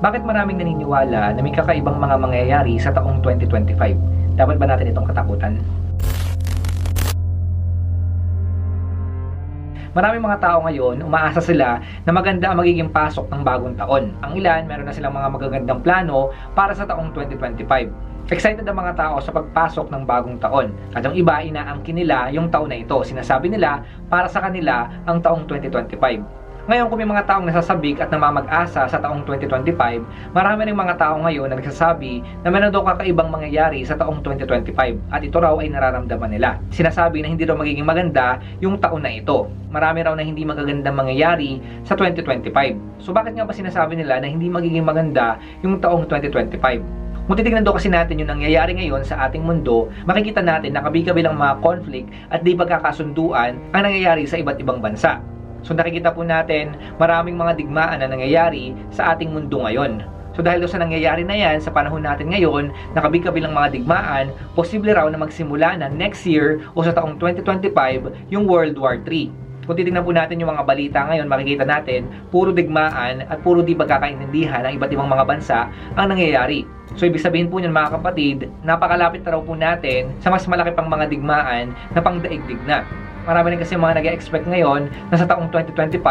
Bakit maraming naniniwala na may kakaibang mga mangyayari sa taong 2025? Dapat ba natin itong katakutan? Maraming mga tao ngayon, umaasa sila na maganda ang magiging pasok ng bagong taon. Ang ilan, meron na silang mga magagandang plano para sa taong 2025. Excited ang mga tao sa pagpasok ng bagong taon. At ang iba, inaangkin nila yung taon na ito. Sinasabi nila, para sa kanila, ang taong 2025. Ngayon, kung may mga taong nasasabik at namamag-asa sa taong 2025, marami ring mga tao ngayon na nagsasabi na meron daw kakaibang mangyayari sa taong 2025 at ito raw ay nararamdaman nila. Sinasabi na hindi daw magiging maganda yung taon na ito. Marami raw na hindi magagandang mangyayari sa 2025. So bakit nga ba sinasabi nila na hindi magiging maganda yung taong 2025? Kung titignan daw kasi natin yung nangyayari ngayon sa ating mundo, makikita natin na kabi-kabilang mga conflict at di pagkakasunduan ang nangyayari sa iba't ibang bansa. So nakikita po natin maraming mga digmaan na nangyayari sa ating mundo ngayon. So dahil doon sa nangyayari na yan sa panahon natin ngayon, nakabi-kabilang mga digmaan, posible raw na magsimula na next year o sa taong 2025 yung World War III. Kung titingnan po natin yung mga balita ngayon, makikita natin puro digmaan at puro di pagkakaintindihan ng iba't ibang mga bansa ang nangyayari. So ibig sabihin po niyan mga kapatid, napakalapit na raw po natin sa mas malaki pang mga digmaan na pangdaigdig na marami rin kasi mga nag-expect ngayon na sa taong 2025,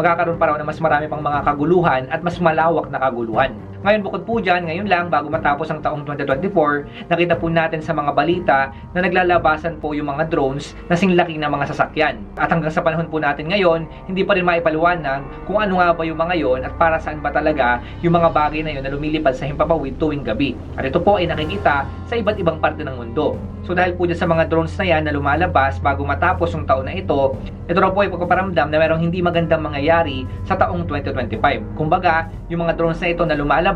magkakaroon pa raw na mas marami pang mga kaguluhan at mas malawak na kaguluhan. Ngayon bukod po dyan, ngayon lang bago matapos ang taong 2024, nakita po natin sa mga balita na naglalabasan po yung mga drones na singlaki na mga sasakyan. At hanggang sa panahon po natin ngayon, hindi pa rin maipaliwanag kung ano nga ba yung mga yon at para saan ba talaga yung mga bagay na yon na lumilipad sa himpapawid tuwing gabi. At ito po ay nakikita sa iba't ibang parte ng mundo. So dahil po dyan sa mga drones na yan na lumalabas bago matapos yung taon na ito, ito raw po ay pagpaparamdam na merong hindi magandang mangyayari sa taong 2025. Kumbaga, yung mga drones na ito na lumalabas,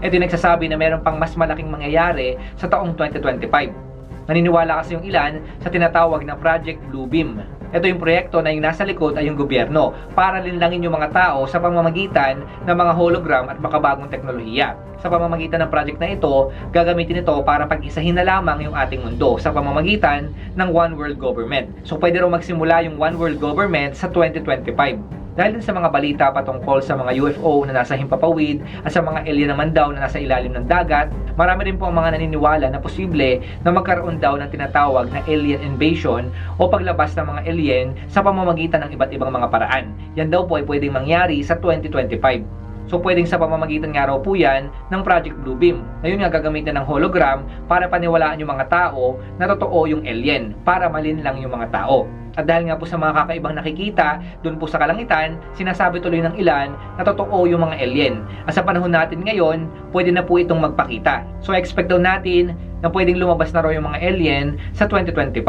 ito yung nagsasabi na meron pang mas malaking mangyayari sa taong 2025. Naniniwala kasi yung ilan sa tinatawag na Project Bluebeam. Ito yung proyekto na yung nasa likod ay yung gobyerno para linlangin yung mga tao sa pamamagitan ng mga hologram at makabagong teknolohiya. Sa pamamagitan ng project na ito, gagamitin ito para pag-isahin na lamang yung ating mundo sa pamamagitan ng One World Government. So pwede raw magsimula yung One World Government sa 2025. Dahil din sa mga balita patungkol sa mga UFO na nasa himpapawid at sa mga alien naman daw na nasa ilalim ng dagat, marami rin po ang mga naniniwala na posible na magkaroon daw ng tinatawag na alien invasion o paglabas ng mga alien sa pamamagitan ng iba't ibang mga paraan. Yan daw po ay pwedeng mangyari sa 2025. So pwedeng sa pamamagitan nga raw po yan ng Project Bluebeam. Na yun nga gagamitin ng hologram para paniwalaan yung mga tao na totoo yung alien para malin lang yung mga tao. At dahil nga po sa mga kakaibang nakikita doon po sa kalangitan, sinasabi tuloy ng ilan na totoo yung mga alien. At sa panahon natin ngayon, pwede na po itong magpakita. So expect daw natin na pwedeng lumabas na raw yung mga alien sa 2025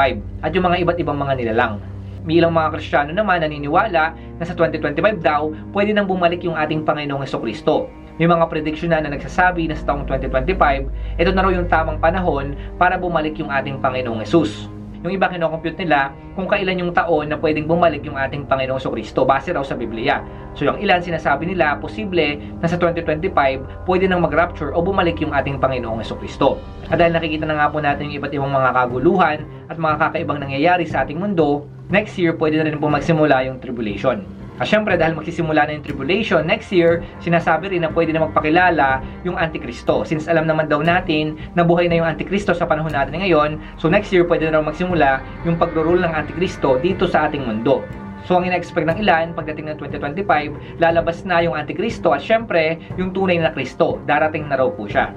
at yung mga iba't ibang mga nilalang. May ilang mga Kristiyano naman naniniwala na sa 2025 daw, pwede nang bumalik yung ating Panginoong Heso Kristo. May mga prediction na na nagsasabi na sa taong 2025, ito na raw yung tamang panahon para bumalik yung ating Panginoong Hesus. Yung iba kinocompute nila kung kailan yung taon na pwedeng bumalik yung ating Panginoong Kristo base raw sa Biblia. So yung ilan sinasabi nila posible na sa 2025 pwede nang mag-rapture o bumalik yung ating Panginoong Kristo. At dahil nakikita na nga po natin yung iba't ibang mga kaguluhan at mga kakaibang nangyayari sa ating mundo, next year pwede na rin po magsimula yung tribulation. At syempre, dahil magsisimula na yung tribulation next year, sinasabi rin na pwede na magpakilala yung Antikristo. Since alam naman daw natin na buhay na yung Antikristo sa panahon natin ngayon, so next year pwede na raw magsimula yung pagro-rule ng Antikristo dito sa ating mundo. So ang ina-expect ng ilan pagdating ng 2025, lalabas na yung Antikristo at syempre, yung tunay na Kristo, darating na raw po siya.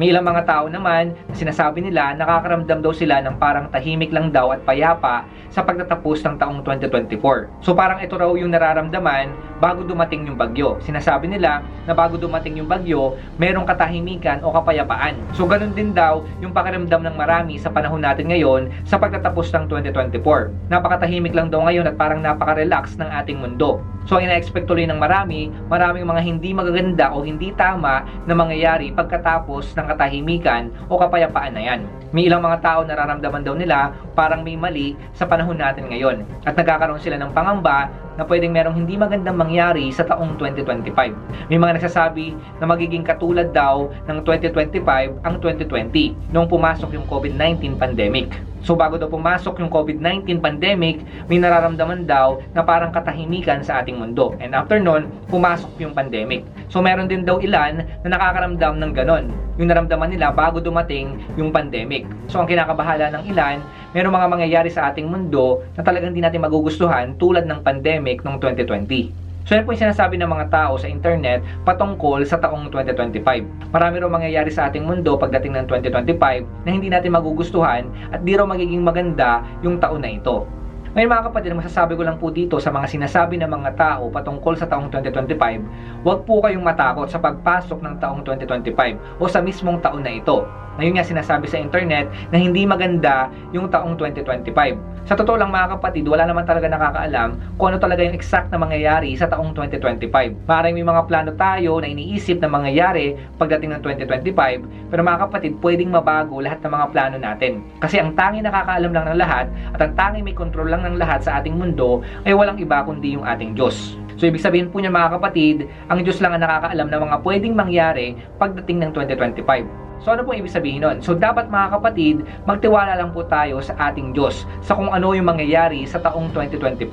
May ilang mga tao naman na sinasabi nila nakakaramdam daw sila ng parang tahimik lang daw at payapa sa pagtatapos ng taong 2024. So parang ito raw yung nararamdaman bago dumating yung bagyo. Sinasabi nila na bago dumating yung bagyo, merong katahimikan o kapayapaan. So ganun din daw yung pakiramdam ng marami sa panahon natin ngayon sa pagtatapos ng 2024. Napakatahimik lang daw ngayon at parang napaka-relax ng ating mundo. So ang ina-expect tuloy ng marami, maraming mga hindi magaganda o hindi tama na mangyayari pagkatapos ng katahimikan o kapayapaan na yan. May ilang mga tao nararamdaman daw nila parang may mali sa panahon natin ngayon at nagkakaroon sila ng pangamba na pwedeng merong hindi magandang mangyari sa taong 2025. May mga nagsasabi na magiging katulad daw ng 2025 ang 2020 noong pumasok yung COVID-19 pandemic. So bago daw pumasok yung COVID-19 pandemic, may nararamdaman daw na parang katahimikan sa ating mundo. And after nun, pumasok yung pandemic. So meron din daw ilan na nakakaramdam ng ganon. Yung naramdaman nila bago dumating yung pandemic. So ang kinakabahala ng ilan, meron mga mangyayari sa ating mundo na talagang hindi natin magugustuhan tulad ng pandemic noong 2020. So yan po yung sinasabi ng mga tao sa internet patungkol sa taong 2025. Marami raw mangyayari sa ating mundo pagdating ng 2025 na hindi natin magugustuhan at di raw magiging maganda yung taon na ito. Ngayon mga kapatid, masasabi ko lang po dito sa mga sinasabi ng mga tao patungkol sa taong 2025, huwag po kayong matakot sa pagpasok ng taong 2025 o sa mismong taon na ito. Ngayon nga sinasabi sa internet na hindi maganda yung taong 2025. Sa totoo lang mga kapatid, wala naman talaga nakakaalam kung ano talaga yung exact na mangyayari sa taong 2025. Maraming may mga plano tayo na iniisip na mangyayari pagdating ng 2025, pero mga kapatid, pwedeng mabago lahat ng mga plano natin. Kasi ang tangi nakakaalam lang ng lahat at ang tangi may control lang ng lahat sa ating mundo ay walang iba kundi yung ating Diyos. So ibig sabihin po niya mga kapatid, ang Diyos lang ang nakakaalam ng mga pwedeng mangyari pagdating ng 2025. So ano pong ibig sabihin nun? So dapat mga kapatid, magtiwala lang po tayo sa ating Diyos sa kung ano yung mangyayari sa taong 2025.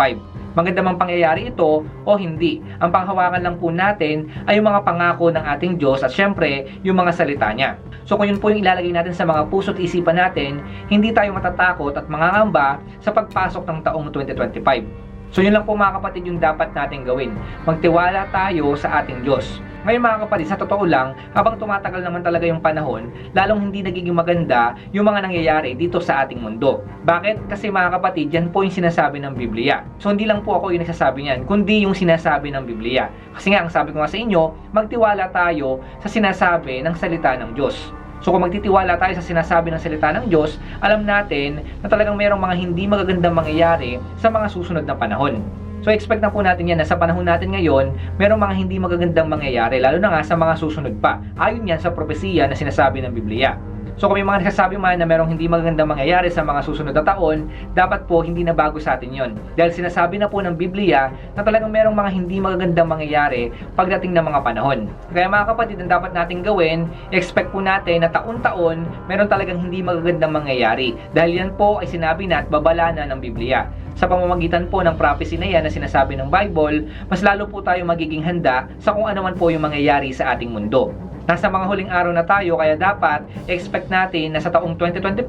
Maganda mang pangyayari ito o hindi. Ang panghawakan lang po natin ay yung mga pangako ng ating Diyos at syempre yung mga salita niya. So kung yun po yung ilalagay natin sa mga puso at isipan natin, hindi tayo matatakot at mangangamba sa pagpasok ng taong 2025. So yun lang po mga kapatid yung dapat natin gawin. Magtiwala tayo sa ating Diyos. Ngayon mga kapatid, sa totoo lang, habang tumatagal naman talaga yung panahon, lalong hindi nagiging maganda yung mga nangyayari dito sa ating mundo. Bakit? Kasi mga kapatid, yan po yung sinasabi ng Biblia. So hindi lang po ako yung nagsasabi niyan, kundi yung sinasabi ng Biblia. Kasi nga, ang sabi ko nga sa inyo, magtiwala tayo sa sinasabi ng salita ng Diyos. So kung magtitiwala tayo sa sinasabi ng salita ng Diyos, alam natin na talagang mayroong mga hindi magagandang mangyayari sa mga susunod na panahon. So expect na po natin yan na sa panahon natin ngayon, mayroong mga hindi magagandang mangyayari, lalo na nga sa mga susunod pa. Ayon yan sa propesiya na sinasabi ng Biblia. So kung may mga nagsasabi man na merong hindi magandang mangyayari sa mga susunod na taon, dapat po hindi na bago sa atin yon. Dahil sinasabi na po ng Biblia na talagang merong mga hindi magagandang mangyayari pagdating ng mga panahon. Kaya mga kapatid, ang dapat natin gawin, expect po natin na taon-taon meron talagang hindi magagandang mangyayari. Dahil yan po ay sinabi na at babala na ng Biblia sa pamamagitan po ng prophecy na yan na sinasabi ng Bible, mas lalo po tayo magiging handa sa kung ano man po yung mangyayari sa ating mundo. Nasa mga huling araw na tayo kaya dapat expect natin na sa taong 2025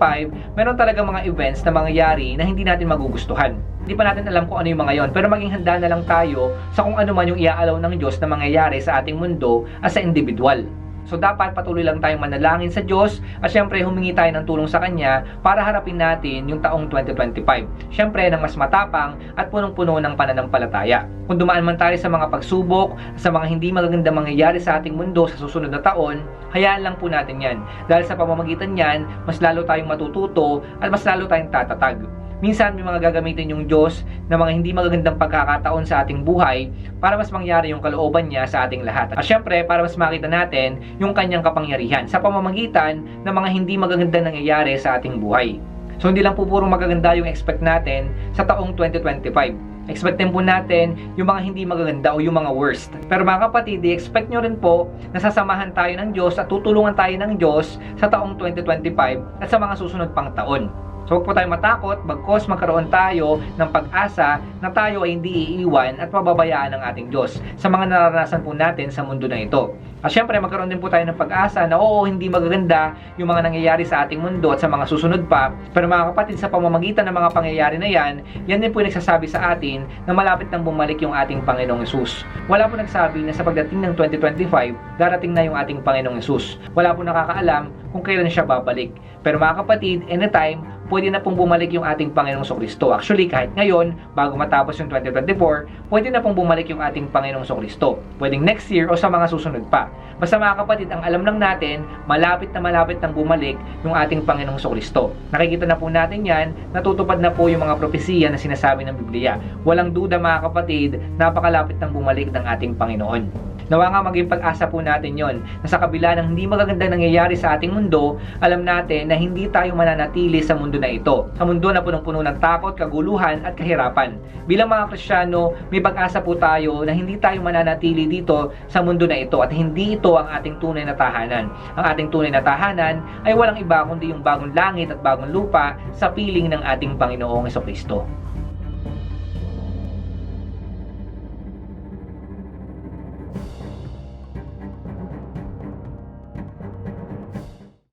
meron talaga mga events na mangyayari na hindi natin magugustuhan. Hindi pa natin alam kung ano yung mga yon pero maging handa na lang tayo sa kung ano man yung iaalaw ng Diyos na mangyayari sa ating mundo as a individual. So dapat patuloy lang tayong manalangin sa Diyos at syempre humingi tayo ng tulong sa Kanya para harapin natin yung taong 2025. Syempre ng mas matapang at punong-puno ng pananampalataya. Kung dumaan man tayo sa mga pagsubok, sa mga hindi magagandang mangyayari sa ating mundo sa susunod na taon, hayaan lang po natin yan. Dahil sa pamamagitan yan, mas lalo tayong matututo at mas lalo tayong tatatag. Minsan may mga gagamitin yung Diyos na mga hindi magagandang pagkakataon sa ating buhay para mas mangyari yung kalooban niya sa ating lahat. At syempre, para mas makita natin yung kanyang kapangyarihan sa pamamagitan ng mga hindi magagandang nangyayari sa ating buhay. So hindi lang po puro magaganda yung expect natin sa taong 2025. Expectin po natin yung mga hindi magaganda o yung mga worst. Pero mga kapatid, i-expect nyo rin po na sasamahan tayo ng Diyos at tutulungan tayo ng Diyos sa taong 2025 at sa mga susunod pang taon. So huwag po tayong matakot, bagkos magkaroon tayo ng pag-asa na tayo ay hindi iiwan at mababayaan ng ating Diyos sa mga naranasan po natin sa mundo na ito. At syempre magkaroon din po tayo ng pag-asa na oo, hindi magaganda yung mga nangyayari sa ating mundo at sa mga susunod pa. Pero mga kapatid, sa pamamagitan ng mga pangyayari na yan, yan din po yung nagsasabi sa atin na malapit nang bumalik yung ating Panginoong Yesus. Wala po nagsabi na sa pagdating ng 2025, darating na yung ating Panginoong Yesus. Wala po nakakaalam kung kailan siya babalik. Pero mga kapatid, anytime, pwede na pong bumalik yung ating Panginoong Kristo. Actually, kahit ngayon, bago matapos yung 2024, pwede na pong bumalik yung ating Panginoong Kristo. Pwedeng next year o sa mga susunod pa. Basta mga kapatid, ang alam lang natin, malapit na malapit nang bumalik yung ating Panginoong Kristo. Nakikita na po natin yan, natutupad na po yung mga propesiya na sinasabi ng Biblia. Walang duda mga kapatid, napakalapit nang bumalik ng ating Panginoon. Nawa nga maging pag-asa po natin yon na sa kabila ng hindi magagandang nangyayari sa ating mundo, alam natin na hindi tayo mananatili sa mundo na ito. Sa mundo na punong-puno ng takot, kaguluhan at kahirapan. Bilang mga Kristiyano, may pag-asa po tayo na hindi tayo mananatili dito sa mundo na ito at hindi ito ang ating tunay na tahanan. Ang ating tunay na tahanan ay walang iba kundi yung bagong langit at bagong lupa sa piling ng ating Panginoong Kristo.